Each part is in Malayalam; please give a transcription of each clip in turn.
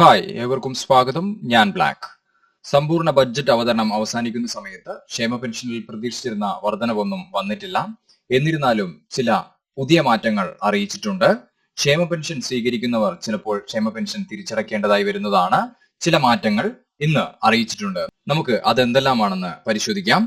ഹായ് ഏവർക്കും സ്വാഗതം. ഞാൻ ബ്ലാക്ക്. സമ്പൂർണ ബഡ്ജറ്റ് അവതരണം അവസാനിക്കുന്ന സമയത്ത് ക്ഷേമ പെൻഷനിൽ പ്രതീക്ഷിച്ചിരുന്ന വർധനവൊന്നും വന്നിട്ടില്ല. എന്നിരുന്നാലും ചില പുതിയ മാറ്റങ്ങൾ അറിയിച്ചിട്ടുണ്ട്. ക്ഷേമ പെൻഷൻ സ്വീകരിക്കുന്നവർ ചിലപ്പോൾ ക്ഷേമ പെൻഷൻ തിരിച്ചടക്കേണ്ടതായി വരുന്നതാണ് ചില മാറ്റങ്ങൾ ഇന്ന് അറിയിച്ചിട്ടുണ്ട്. നമുക്ക് അതെന്തെല്ലാമാണെന്ന് പരിശോധിക്കാം.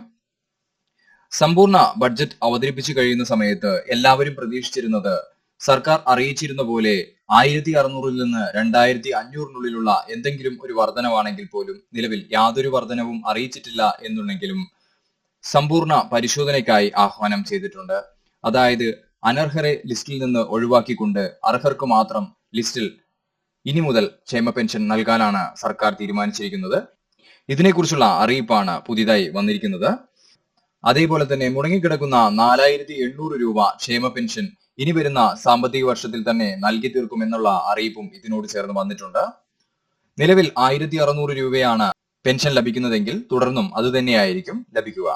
സമ്പൂർണ ബഡ്ജറ്റ് അവതരിപ്പിച്ചു കഴിയുന്ന സമയത്ത് എല്ലാവരും പ്രതീക്ഷിച്ചിരുന്നത് സർക്കാർ അറിയിച്ചിരുന്ന പോലെ ആയിരത്തി അറുന്നൂറിൽ നിന്ന് രണ്ടായിരത്തി അഞ്ഞൂറിനുള്ളിലുള്ള എന്തെങ്കിലും ഒരു വർധനവാണെങ്കിൽ പോലും നിലവിൽ യാതൊരു വർധനവും അറിയിച്ചിട്ടില്ല എന്നുണ്ടെങ്കിലും സമ്പൂർണ പരിശോധനയ്ക്കായി ആഹ്വാനം ചെയ്തിട്ടുണ്ട്. അതായത് അനർഹരെ ലിസ്റ്റിൽ നിന്ന് ഒഴിവാക്കിക്കൊണ്ട് അർഹർക്ക് മാത്രം ലിസ്റ്റിൽ ഇനി മുതൽ ക്ഷേമ പെൻഷൻ നൽകാനാണ് സർക്കാർ തീരുമാനിച്ചിരിക്കുന്നത്. ഇതിനെക്കുറിച്ചുള്ള അറിയിപ്പാണ് പുതിയതായി വന്നിരിക്കുന്നത്. അതേപോലെ തന്നെ മുടങ്ങിക്കിടക്കുന്ന നാലായിരത്തി എണ്ണൂറ് രൂപ ക്ഷേമ പെൻഷൻ ഇനി വരുന്ന സാമ്പത്തിക വർഷത്തിൽ തന്നെ നൽകി തീർക്കുമെന്നുള്ള അറിയിപ്പും ഇതിനോട് ചേർന്ന് വന്നിട്ടുണ്ട്. നിലവിൽ ആയിരത്തി അറുന്നൂറ് രൂപയാണ് പെൻഷൻ ലഭിക്കുന്നതെങ്കിൽ തുടർന്നും അതുതന്നെയായിരിക്കും ലഭിക്കുക.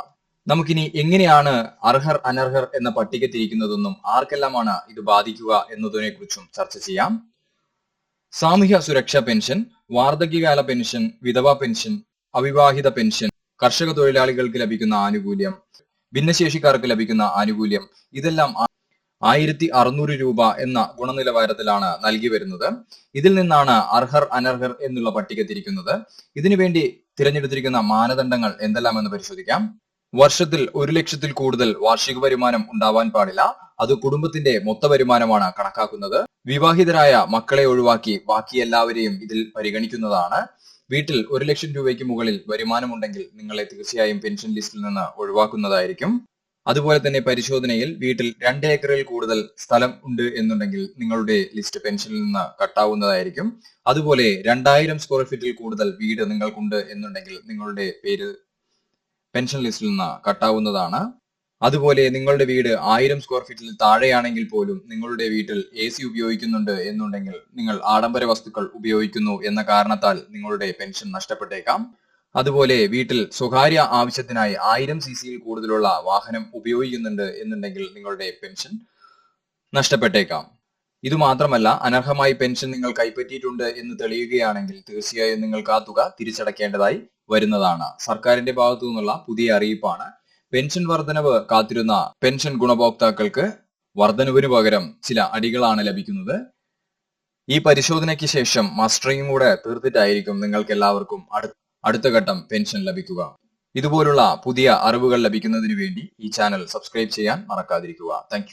നമുക്കിനി എങ്ങനെയാണ് അർഹർ അനർഹർ എന്ന പട്ടിക തിരിക്കുന്നതെന്നും ആർക്കെല്ലാമാണ് ഇത് ബാധിക്കുക എന്നതിനെ കുറിച്ചും ചർച്ച ചെയ്യാം. സാമൂഹ്യ സുരക്ഷാ പെൻഷൻ വാർദ്ധക്യകാല പെൻഷൻ വിധവാ പെൻഷൻ അവിവാഹിത പെൻഷൻ കർഷക തൊഴിലാളികൾക്ക് ലഭിക്കുന്ന ആനുകൂല്യം ഭിന്നശേഷിക്കാർക്ക് ലഭിക്കുന്ന ആനുകൂല്യം ഇതെല്ലാം ആയിരത്തി അറുന്നൂറ് രൂപ എന്ന ഗുണനിലവാരത്തിലാണ് നൽകി വരുന്നത്. ഇതിൽ നിന്നാണ് അർഹർ അനർഹർ എന്നുള്ള പട്ടിക തിരിക്കുന്നത്. ഇതിനുവേണ്ടി തിരഞ്ഞെടുത്തിരിക്കുന്ന മാനദണ്ഡങ്ങൾ എന്തെല്ലാമെന്ന് പരിശോധിക്കാം. വർഷത്തിൽ ഒരു ലക്ഷത്തിൽ കൂടുതൽ വാർഷിക വരുമാനം ഉണ്ടാവാൻ പാടില്ല. അത് കുടുംബത്തിന്റെ മൊത്ത വരുമാനമാണ് കണക്കാക്കുന്നത്. വിവാഹിതരായ മക്കളെ ഒഴിവാക്കി ബാക്കി എല്ലാവരെയും ഇതിൽ പരിഗണിക്കുന്നതാണ്. വീട്ടിൽ ഒരു ലക്ഷം രൂപയ്ക്ക് മുകളിൽ വരുമാനമുണ്ടെങ്കിൽ നിങ്ങളെ തീർച്ചയായും പെൻഷൻ ലിസ്റ്റിൽ നിന്ന് ഒഴിവാക്കുന്നതായിരിക്കും. അതുപോലെ തന്നെ പരിശോധനയിൽ വീട്ടിൽ രണ്ട് ഏക്കറിൽ കൂടുതൽ സ്ഥലം ഉണ്ട് എന്നുണ്ടെങ്കിൽ നിങ്ങളുടെ ലിസ്റ്റ് പെൻഷനിൽ നിന്ന് കട്ടാവുന്നതായിരിക്കും. അതുപോലെ രണ്ടായിരം സ്ക്വയർ ഫീറ്റിൽ കൂടുതൽ വീട് നിങ്ങൾക്കുണ്ട് എന്നുണ്ടെങ്കിൽ നിങ്ങളുടെ പേര് പെൻഷൻ ലിസ്റ്റിൽ നിന്ന് കട്ടാവുന്നതാണ്. അതുപോലെ നിങ്ങളുടെ വീട് ആയിരം സ്ക്വയർ ഫീറ്റിൽ താഴെയാണെങ്കിൽ പോലും നിങ്ങളുടെ വീട്ടിൽ എ സി ഉപയോഗിക്കുന്നുണ്ട് എന്നുണ്ടെങ്കിൽ നിങ്ങൾ ആഡംബര വസ്തുക്കൾ ഉപയോഗിക്കുന്നു എന്ന കാരണത്താൽ നിങ്ങളുടെ പെൻഷൻ നഷ്ടപ്പെട്ടേക്കാം. അതുപോലെ വീട്ടിൽ സ്വകാര്യ ആവശ്യത്തിനായി ആയിരം സി സിയിൽ കൂടുതലുള്ള വാഹനം ഉപയോഗിക്കുന്നുണ്ട് എന്നുണ്ടെങ്കിൽ നിങ്ങളുടെ പെൻഷൻ നഷ്ടപ്പെട്ടേക്കാം. ഇത് മാത്രമല്ല അനർഹമായി പെൻഷൻ നിങ്ങൾ കൈപ്പറ്റിയിട്ടുണ്ട് എന്ന് തെളിയുകയാണെങ്കിൽ തീർച്ചയായും നിങ്ങൾക്ക് ആ തുക തിരിച്ചടക്കേണ്ടതായി വരുന്നതാണ്. സർക്കാരിന്റെ ഭാഗത്തു നിന്നുള്ള പുതിയ അറിയിപ്പാണ്. പെൻഷൻ വർധനവ് കാത്തിരുന്ന പെൻഷൻ ഗുണഭോക്താക്കൾക്ക് വർധനവിന് പകരം ചില അടികളാണ് ലഭിക്കുന്നത്. ഈ പരിശോധനയ്ക്ക് ശേഷം മസ്റ്ററിംഗ് കൂടെ തീർത്തിട്ടായിരിക്കും നിങ്ങൾക്ക് എല്ലാവർക്കും അടുത്ത ഘട്ടം പെൻഷൻ ലഭിക്കുക. ഇതുപോലുള്ള പുതിയ അറിവുകൾ ലഭിക്കുന്നതിന് വേണ്ടി ഈ ചാനൽ സബ്സ്ക്രൈബ് ചെയ്യാൻ മറക്കാതിരിക്കുക. താങ്ക്